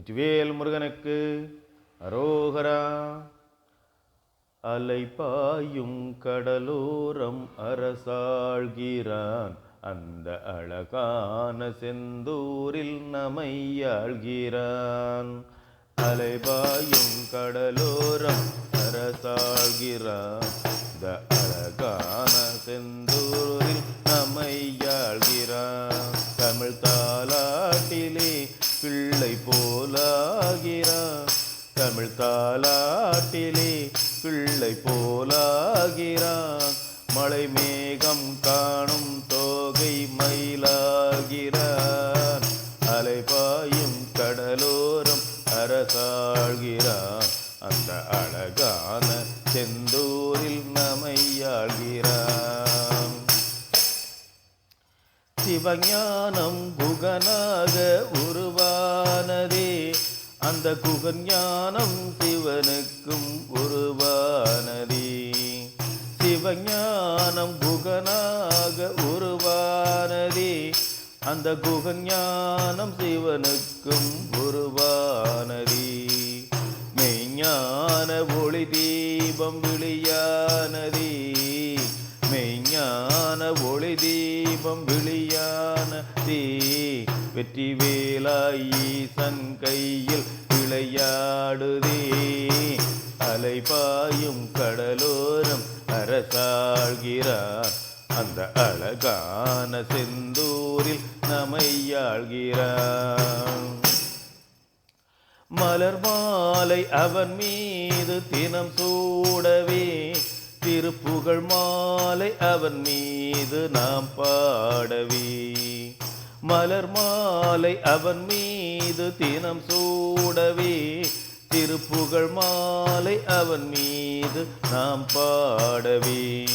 வெற்றிவேல் முருகனுக்கு அரோகரா. அலைபாயும் கடலோரம் அரசாழ்கிறான். அந்த அழகான செந்தூரில் நமையாழ்கிறான். அலைபாயும் கடலோரம் அரசாழ்கிறான். இந்த அழகான செந்தூர் பிள்ளை போலாகிறான் தமிழ் தாலாட்டிலே பிள்ளை போலாகிறான் மழை மேகம் காணும் தோகை மயிலாகிறான் அலைபாயும் கடலோரம் அரசாழ்கிறான் அந்த அழகான செந்தூரில் நமையாழ்கிறான் சிவஞானம் புகனாக உருவானதே அந்த குகஞானம் சிவனுக்கும் உருவானதி. சிவஞானம் குகனாக உருவானதி. அந்த குகஞானம் சிவனுக்கும் உருவானதி. ஞான ஒளி தீபம் விழியான தீ. வெற்றி வேலாயி சங்கையில் விளையாடுதே. அலைபாயும் கடலோரம் அரசாழ்கிறார். அந்த அழகான செந்தூரில் நமையாழ்கிறான் மலர் மாலை அவன் மீது தினம் சூடவே திருப்புகழ் மாலை அவன் மீது நாம் பாடவே. மலர் மாலை அவன் மீது தினம் சூடவே. திருப்புகழ் மாலை அவன் மீது நாம் பாடவே.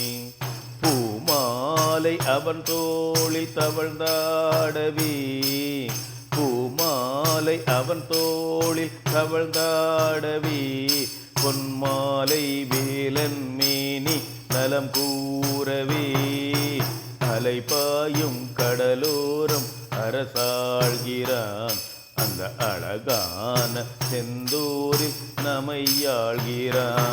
பூமாலை அவன் தோளில் தவழ்ந்தாடவே. பூமாலை அவன் தோளில் தவழ்ந்தாடவே. பொன்மாலை வேலன் மீ நலம் கூறவே. அலைப்பாயும் கடலோரம் அரசாழ்கிறான் அந்த அழகான செந்தூரில் நமையாழ்கிறான்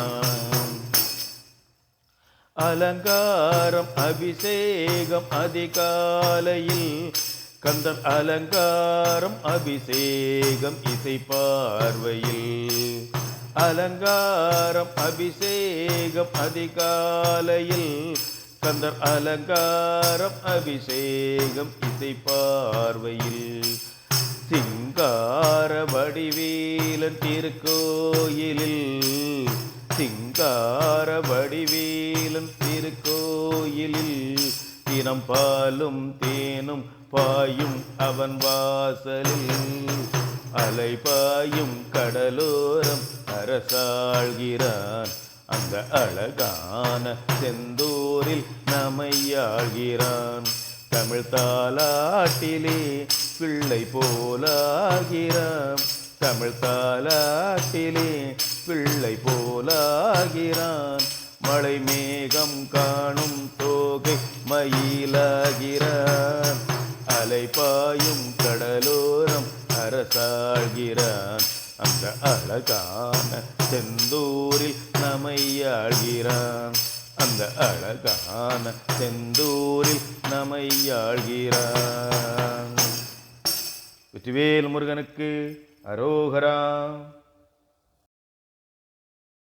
அலங்காரம் அபிஷேகம் அதிகாலையில் கந்தன் அலங்காரம் அபிஷேகம் இசை பார்வையில். அலங்காரம் அபிஷேகம் அதிகாலையில் கந்தர் அலங்காரம் அபிஷேகம் இசை பார்வையில். சிங்கார வடிவீலன் திருக்கோயிலில் சிங்கார வடிவீலன் திருக்கோயிலில் தினம் பாலும் தேனும் பாயும் அவன் வாசலில் அலை பாயும் கடலோரம் அரசாழ்கிறான். அந்த அழகான செந்தூரில் நமையாழ்கிறான். தமிழ் தாலாட்டிலே பிள்ளை போலாகிறான். தமிழ் தாலாட்டிலே பிள்ளை போலாகிறான். மழை மேகம் காணும் தோகை மயிலாகிறான். அலைபாயும் கடலோரம் அரசாழ்கிறான். அந்த அழகான செந்தூரில் நமையாழ்கிறான். அந்த அழகான செந்தூரில் நமையாழ்கிறான். வெற்றிவேல் முருகனுக்கு அரோகரா.